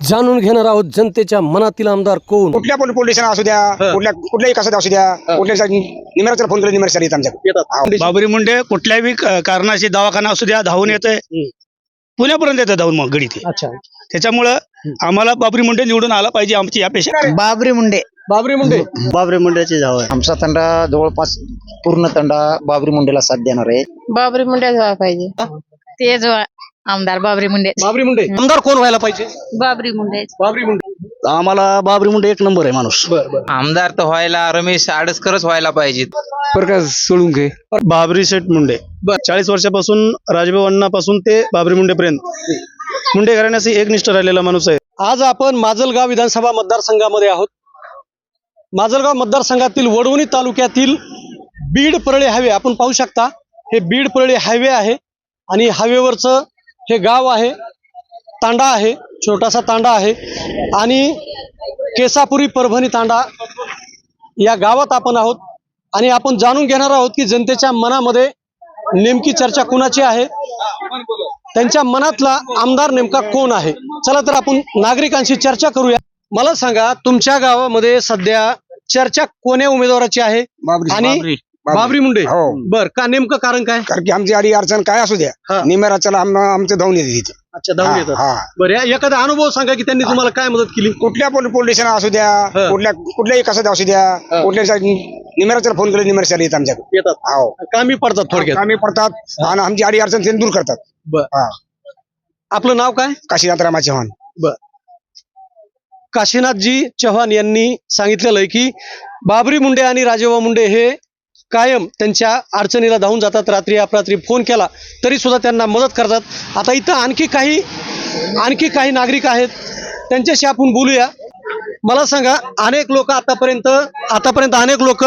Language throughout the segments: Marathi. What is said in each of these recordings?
जाणून घेणार आहोत जनतेच्या मनातील आमदार कोण? कुठल्या पण पोलीस स्टेशन असू द्या कुठल्या कुठल्याही कसं असू द्या कुठल्या निमेराचा फोन केला निमेरा येत आमच्याकडे बाबरी मुंडे कुठल्याही कारणाशी दवाखाना असू द्या धावून येते पुण्यापर्यंत येते धावून मग गडी ते अच्छा. त्याच्यामुळं आम्हाला बाबरी मुंडे निवडून आला पाहिजे आमची अपेक्षा. बाबरी मुंडे. बाबरी मुंडे. बाबरी मुंडेची धाव आहे आमचा तंडा जवळपास पूर्ण तंडा बाबरी मुंडेला साथ देणार आहे. बाबरी मुंडे व्हायला पाहिजे. तेच व्हा- आमदार बाबरी मुंडे. बाबरी मुंडे. आमदार कोण व्हायला पाहिजे? बाबरी मुंडे. बाबरी मुंडे. आम्हाला बाबरी मुंडे एक नंबर आहे माणूस. आमदार तर व्हायला रमेश आडसकरच व्हायला पाहिजेत. प्रकाश सोळुंके बाबरी शेठ मुंडे. चाळीस वर्षापासून राजभाऊ ते बाबरी मुंडेपर्यंत मुंडे घराण्याचे एक निष्ठ राहिलेला माणूस आहे. आज आपण माजलगाव विधानसभा मतदारसंघामध्ये आहोत. माजलगाव मतदारसंघातील वडवणी तालुक्यातील बीड परळी हायवे आपण पाहू शकता हे बीड परळी हायवे आहे आणि हायवेवरचं हे गाव आहे तांडा आहे छोटासा तांडा आहे आणि केसापुरी परभणी तांडा या गावात आपण आहोत आणि आपण जाणून घेणार आहोत की जनतेच्या मनामध्ये नेमकी चर्चा कुणाची आहे त्यांच्या मनातला आमदार नेमका कोण आहे? चला तर आपण नागरिकांशी चर्चा करूया. मला सांगा तुमच्या गावामध्ये सध्या चर्चा कोण्या उमेदवाराची आहे आणि बाबरी. मुंडे? हो. बर का नेमकं कारण काय? कारण की आमची आडी अडचण काय असू हा. द्या निमेराच्याला आम- आमचं धावून येते तिथे अच्छा धावून हा, येतात. बरं या- एखादा अनुभव सांगा की त्यांनी तुम्हाला काय मदत केली? कुठल्या पोलीस स्टेशन असू द्या हा. कुठल्या कुठल्याही कसं असू द्या कुठल्या निमेराचा फोन केला निमेरा येत आमच्याकडे. येतात. हो. कामी पडतात थोडक्यात. आम्ही पडतात आणि आमची आडी अडचण ते दूर करतात. बर. हा. आपलं नाव काय? काशीनाथ रामा चव्हाण बर. काशीनाथजी चव्हाण यांनी सांगितलेलं आहे की बाबरी मुंडे आणि राजेबा मुंडे हे कायम त्यांच्या अडचणीला धावून जातात. रात्री अपरात्री फोन केला तरी सुद्धा त्यांना मदत करतात. आता इथं आणखी काही आणखी काही नागरिक आहेत. त्यांच्याशी आपण बोलूया. मला सांगा अनेक लोक आतापर्यंत आतापर्यंत अनेक लोक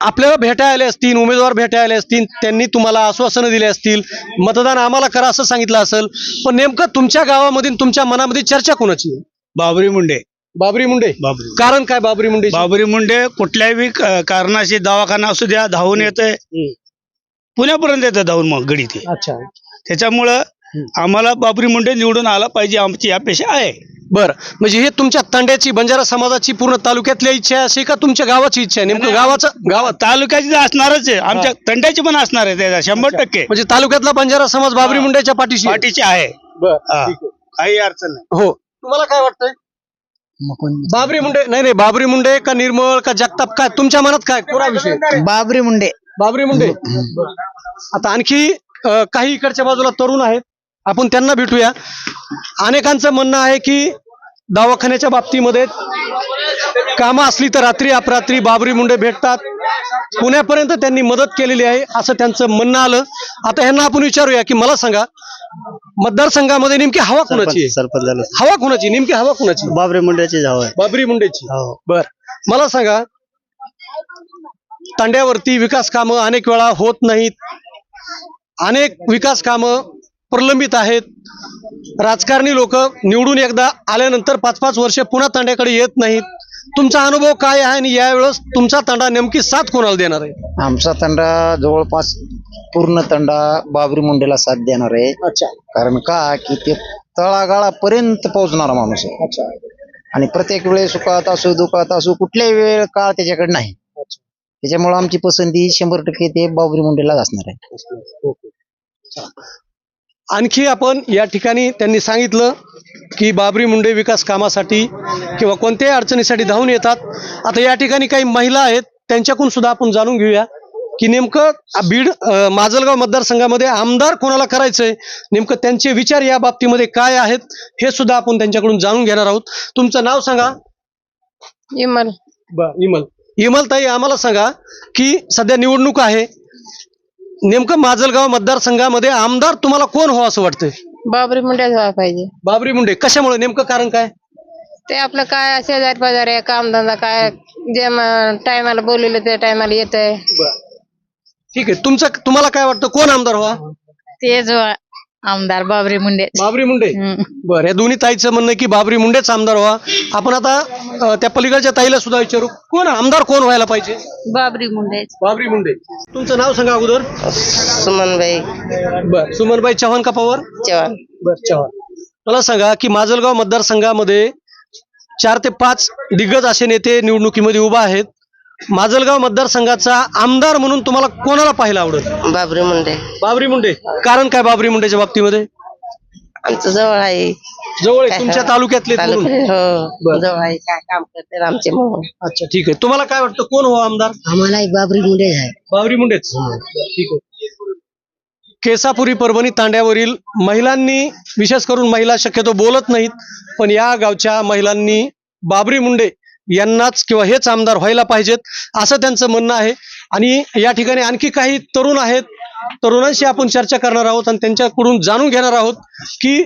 आपल्याला भेटायला आले असतील उमेदवार भेटायला आले असतील त्यांनी तुम्हाला आश्वासनं दिले असतील मतदान आम्हाला करा असं सांगितलं असेल पण नेमकं तुमच्या गावामध्ये तुमच्या मनामध्ये चर्चा कोणाची बाबरी मुंडे. बाबरी मुंडे? बाबरी कारण काय बाबरी मुंडे बाबरी मुंडे कुठल्याही कारणाशी दवाखाना असू द्या धावून येते. पुण्यापर्यंत येते धावून मग गडी ते. अच्छा. त्याच्यामुळं आम्हाला बाबरी मुंडे निवडून आला पाहिजे आमची अपेक्षा आहे. बर. म्हणजे हे तुमच्या तांड्याची बंजारा समाजाची पूर्ण तालुक्यातली इच्छा आहे अशी का तुमच्या गावाची इच्छा आहे? नेमकं गावाचं गावात तालुक्याची तर असणारच आहे. आमच्या तंड्याची पण असणार आहे त्याचा शंभर टक्के. म्हणजे तालुक्यातला बंजारा समाज बाबरी मुंडेच्या पाठीशी. पाठीची आहे. बर. ठीक आहे. काही अडचण नाही. हो. तुम्हाला काय वाटतंय? बाबरी मुंडे नाही नाही बाबरी मुंडे का निर्मळ का जगताप काय तुमच्या मनात काय कोणा विषय? बाबरी मुंडे. बाबरी मुंडे. आता आणखी काही इकडच्या बाजूला तरुण आहेत. आपण त्यांना भेटूया. अनेकांचं म्हणणं आहे की दवाखान्याच्या बाबतीमध्ये कामं असली तर रात्री अपरात्री बाबरी मुंडे भेटतात. पुण्यापर्यंत त्यांनी मदत केलेली आहे असं त्यांचं म्हणणं आलं. आता ह्यांना आपण विचारूया की मला सांगा मतदारसंघामध्ये नेमकी हवा कुणाची आहे? सरपंच झालं. हवा कुणाची नेमकी हवा कुणाची बाबरी मुंडेची धाव आहे. बाबरी मुंडेची. हो. बर. मला सांगा तांड्यावरती विकास कामं अनेक वेळा होत नाहीत. अनेक विकास कामं प्रलंबित आहेत. राजकारणी लोक निवडून एकदा आल्यानंतर पाच पाच वर्ष पुन्हा तांड्याकडे येत नाहीत. तुमचा अनुभव काय आहे आणि यावेळेस तुमचा तांडा नेमकी साथ कोणाला देणार आहे? आमचा तंडा जवळपास पूर्ण तंडा बाबरी मुंडेला साथ देणार आहे. अच्छा. कारण का? की ते तळागाळापर्यंत पोहोचणारा माणूस आहे. अच्छा. आणि प्रत्येक वेळेस सुखात असो दुखात असो कुठल्याही वेळ काळ त्याच्याकडे नाही. त्याच्यामुळे आमची पसंती शंभर टक्के ते बाबरी मुंडेलाच असणार आहे. आणखी आपण या ठिकाणी त्यांनी सांगितलं की बाबरी मुंडे विकास कामासाठी किंवा कोणत्याही अडचणीसाठी धावून येतात. आता या ठिकाणी काही महिला आहेत त्यांच्याकडून सुद्धा आपण जाणून घेऊया. की नेमकं बीड माजलगाव मतदारसंघामध्ये आमदार कोणाला करायचंय? नेमकं त्यांचे विचार या बाबतीमध्ये काय आहेत हे सुद्धा आपण त्यांच्याकडून जाणून घेणार आहोत. तुमचं नाव सांगा. इमल. इमल. इमलताई आम्हाला सांगा की सध्या निवडणूक आहे. नेमकं माजलगाव मतदारसंघामध्ये आमदार तुम्हाला कोण हो असं वाटतंय? बाबरी मुंडे व्हायला पाहिजे. बाबरी मुंडे. कशामुळे? नेमकं कारण काय? ते आपलं काय शेजारी पाजारी आहे कामधंदा काय जे टायमाला बोललेलं त्या टायमाला येत आहे ठीक आहे तुमचं तुम्हाला काय वाटतं कोण आमदार व्हा तेच व्हा- आमदार बाबरी मुंडे. बाबरी मुंडे? हम्म. बर या दोन्ही ताईचं म्हणणं आहे की बाबरी मुंडेच आमदार व्हा आपण आता अ, त्या पलीकडच्या ताईला सुद्धा विचारू. कोण आमदार कोण व्हायला पाहिजे? बाबरी मुंडे. बाबरी मुंडे. तुमचं नाव सांगा अगोदर. सुमनबाई. बर सुमनबाई चव्हाण का पवार? चव्हाण. बर चव्हाण. मला सांगा की माजलगाव मतदारसंघामध्ये चार ते पाच दिग्गज असे नेते निवडणुकीमध्ये उभा आहेत. माजलगाव मतदारसंघाचा आमदार म्हणून तुम्हाला कोणाला पाहायला आवडेल? बाबरी मुंडे. बाबरी मुंडे. कारण काय बाबरी मुंडेच्या बाबतीमध्ये? आमचं जवळ आहे. जवळ आहे, तुमच्या तालुक्यातले आहेत म्हणून. हो. बरं. जवळ आहे काय काम करते आमचे अच्छा ठीक आहे. तुम्हाला काय वाटतं कोण हो आमदार? आम्हाला बाबरी मुंडे आहे. बावरी मुंडेच. ठीक आहे. केसापुरी परभणी तांड्यावरील महिलांनी विशेष करून महिला शक्यतो बोलत नाहीत पण या गावच्या महिलांनी बाबरी मुंडे यांनाच किंवा हेच आमदार व्हायला पाहिजेत असं त्यांचं म्हणणं आहे. आणि या ठिकाणी आणखी काही तरुण आहेत तरुणांशी आपण चर्चा करणार आहोत आणि त्यांच्याकडून जाणून घेणार आहोत की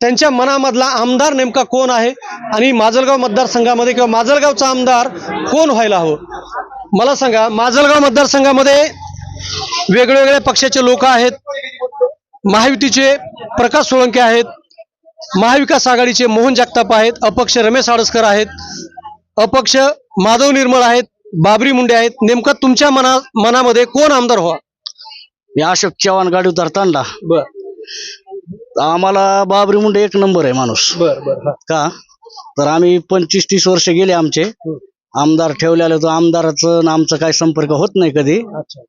त्यांच्या मनामधला आमदार नेमका कोण आहे आणि माजलगाव मतदारसंघामध्ये किंवा माजलगावचा आमदार कोण व्हायला हवं? मला सांगा माजलगाव मतदारसंघामध्ये वेगवेगळ्या पक्षाचे लोक आहेत महायुतीचे प्रकाश सोळंके आहेत महाविकास आघाडीचे मोहन जगताप आहेत अपक्ष रमेश आडसकर आहेत अपक्ष माधव निर्मळ आहेत बाबरी मुंडे आहेत. नेमकं तुमच्या मना मनामध्ये कोण आमदार व्हा मी अशोक चव्हाण गाडी उतारतांडा बर. आम्हाला बाबरी मुंडे एक नंबर आहे माणूस. बर बर का? तर आम्ही पंचवीस तीस वर्ष गेले आमचे. आमदार ठेवलेलं तर आमदाराचं आणि आमचं काही संपर्क होत नाही कधी. अच्छा.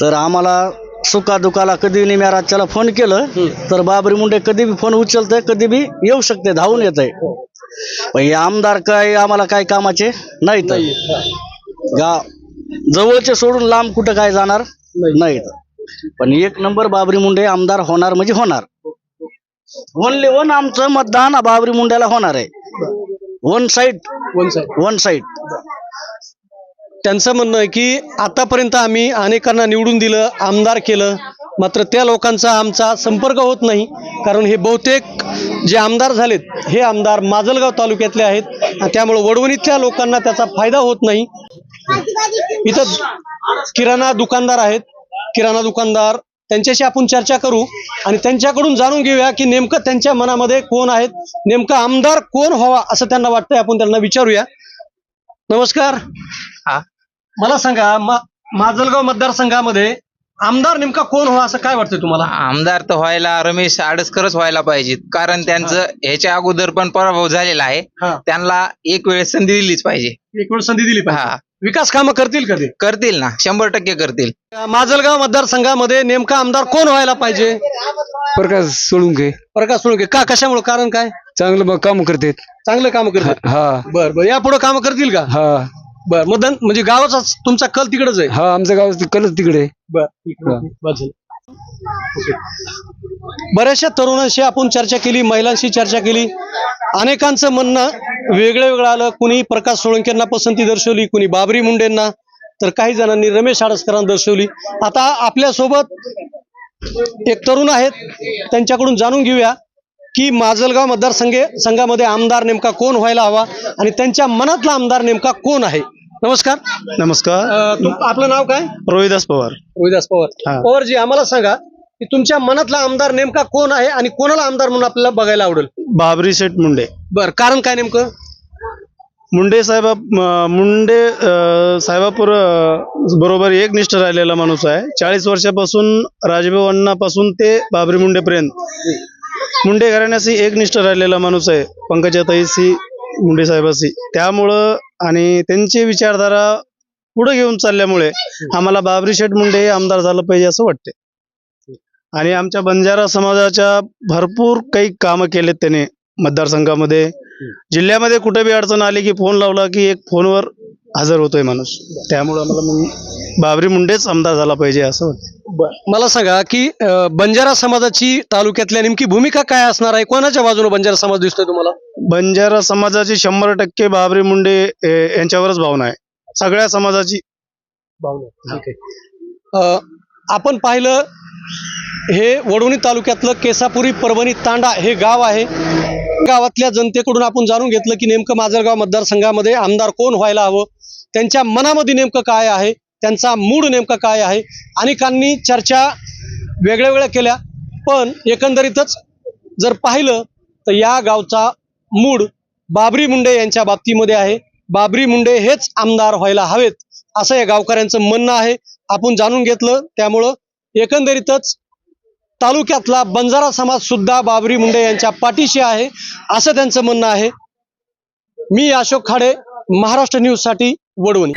तर आम्हाला सुखा दुखाला कधी निम्या राज्याला फोन केलं तर बाबरी मुंडे कधी बी फोन उचलतंय कधी बी येऊ शकते धावून येत आहे पण हे आमदार काय आम्हाला काय कामाचे? नाहीत गा जवळचे सोडून लांब कुठं काय जाणार? नाहीत पण एक नंबर बाबरी मुंडे आमदार होणार म्हणजे होणार. ओनली वन आमचं मतदान बाबरी मुंड्याला होणार आहे. One side one side one side त्यांचं म्हणणं आहे की आतापर्यंत आम्ही अनेकांना निवडून दिलं आमदार केलं मात्र त्या लोकांचा आमचा संपर्क होत नाही. कारण हे बहुतेक जे आमदार झालेत हे आमदार माजलगाव तालुक्यातले आहेत. आणि त्यामुळे वडवणीतल्या लोकांना त्याचा फायदा होत नाही. इथं किराणा दुकानदार आहेत. किराणा दुकानदार त्यांच्याशी आपण चर्चा करू आणि त्यांच्याकडून जाणून घेऊया की नेमकं त्यांच्या मनामध्ये कोण आहेत नेमका आमदार कोण व्हावा असं त्यांना वाटतंय आपण त्यांना विचारूया. नमस्कार. हा. मला सांगा मा- माजलगाव मतदारसंघामध्ये आमदार नेमका कोण व्हावा असं काय वाटतंय तुम्हाला? आमदार तर व्हायला रमेश आडसकरच व्हायला पाहिजेत. कारण त्यांचं ह्याच्या अगोदर पण पराभव झालेला आहे. हा. त्यांना एक वेळेस संधी दिलीच पाहिजे. एक वेळ संधी दिली पाहिजे. हा. विकास कामं करतील का ते? करतील ना. शंभर टक्के करतील. माजलगाव मतदारसंघामध्ये नेमका आमदार कोण व्हायला पाहिजे? प्रकाश सोळुंके. प्रकाश सोळके. का कशामुळे? कारण काय? चांगलं मग काम करतात. चांगलं काम करतात. हा. बर बर. यापुढे काम करतील का? हा. बर मतदान म्हणजे गावाचा तुमचा कल तिकडेच आहे हा आमचं गाव कलच तिकडे आहे. बर ठीक आहे. बस झालं. ओके. बऱ्याचशा तरुणांशी आपण चर्चा केली महिलांशी चर्चा केली अनेकांचं म्हणणं वेगळं वेगळं आलं कुणी प्रकाश सोळंकेंना पसंती दर्शवली कुणी बाबरी मुंडेंना तर काही जणांनी रमेश आडसकरांना दर्शवली आता आपल्यासोबत एक तरुण आहेत त्यांच्याकडून जाणून घेऊया की माजलगाव मतदारसंघ संघामध्ये आमदार नेमका कोण व्हायला हवा आणि त्यांच्या मनातला आमदार नेमका कोण आहे नमस्कार. नमस्कार. अं, तुम- आपलं नाव काय? रोहिदास पवार. रोहिदास पवार. हा. पवारजी आम्हाला सांगा की तुमच्या मनातला आमदार नेमका कोण आहे आणि कोणाला आमदार म्हणून आपल्याला बघायला आवडेल? बाबरी शेठ मुंडे. बर कारण काय नेमकं? मुंडे साहेबा म- मुंडे अं, साहेबापूर अं, बरोबर एक निष्ठ राहिलेला माणूस आहे. चाळीस वर्षापासून राजभाऊ अण्णापासून ते बाबरी मुंडेपर्यंत. मुंडे घराण्याशी एक निष्ठ राहिलेला माणूस आहे. पंकजाताईशी मुंडे साहेबाशी त्यामुळं आणि त्यांची विचारधारा पुढे घेऊन चालल्यामुळे आम्हाला बाबरी शेठ मुंडे हे आमदार झालं पाहिजे असं वाटते आणि आमच्या बंजारा समाजाच्या भरपूर काही कामं केलेत त्याने मतदारसंघामध्ये. जिल्ह्यामध्ये कुठे बी अडचण आली की फोन लावला की एक फोनवर हजर होतोय माणूस. त्यामुळे आम्हाला मग बाबरी मुंडेच आमदार झाला पाहिजे असं वाटतं मला सांगा की अं, बंजारा समाजाची तालुक्यातल्या नेमकी भूमिका काय असणार आहे? कोणाच्या बाजूने बंजारा समाज दिसतोय तुम्हाला? बंजारा समाजाची शंभर टक्के बाबरी मुंडे ए, यांच्यावरच भावना आहे. सगळ्या समाजाची. अं, आपण पाहिलं हे वडवणी तालुक्यातलं केसापुरी परभणी तांडा हे गाव आहे. गावातल्या जनतेकडून आपण जाणून घेतलं की नेमकं माजलगाव मतदारसंघामध्ये आमदार कोण व्हायला हवं? त्यांच्या मनामध्ये नेमकं काय आहे? त्यांचा मूड नेमका काय आहे? अनेकांनी चर्चा वेगळ्या वेगळ्या केल्या पण एकंदरीतच जर पाहिलं तर या गावचा मूड बाबरी मुंडे यांच्या बाबतीमध्ये आहे. बाबरी मुंडे हेच आमदार व्हायला हवेत असं या गावकऱ्यांचं म्हणणं आहे. आपण जाणून घेतलं त्यामुळं एकंदरीतच तालुक्यातला बंजारा समाज सुद्धा बाबरी मुंडे यांच्या पाठीशी आहे असं त्यांचं म्हणणं आहे. मी अशोक खाडे महाराष्ट्र न्यूजसाठी वडवणी.